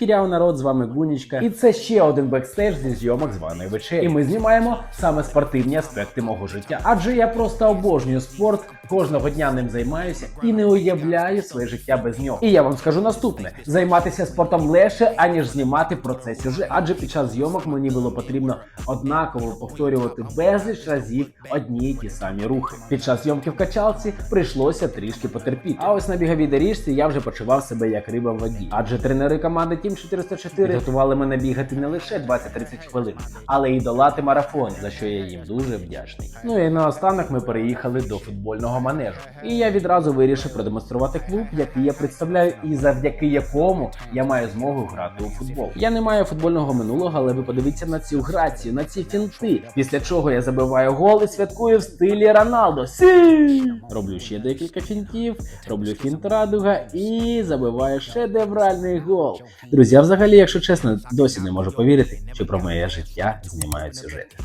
Чкіряв народ, з вами Гунічка. І це ще один бекстейдж зі зйомок званої вечері. І ми знімаємо саме спортивні аспекти мого життя. Адже я просто обожнюю спорт, кожного дня ним займаюся і не уявляю своє життя без нього. І я вам скажу наступне: займатися спортом легше, аніж знімати про це сюжет. Адже під час зйомок мені було потрібно однаково повторювати безліч разів одні й ті самі рухи. Під час зйомки в качалці прийшлося трішки потерпіти. А ось на біговій доріжці я вже почував себе як риба в воді. Адже тренери команди Team 404 готували мене бігати не лише 20-30 хвилин, але й долати марафон, за що я їм дуже вдячний. Ну і наостанок ми переїхали до футбольного манежу. І я відразу вирішив продемонструвати клуб, який я представляю, і завдяки якому я маю змогу грати у футбол. Я не маю футбольного минулого, але ви подивіться на цю грацію, на ці фінти. Після чого я забиваю гол і святкую в стилі Роналдо. Сі! Роблю ще декілька фінтів, роблю фінт радуга і забиваю шедевральний гол. Друзі, я взагалі, якщо чесно, досі не можу повірити, що про моє життя знімають сюжет.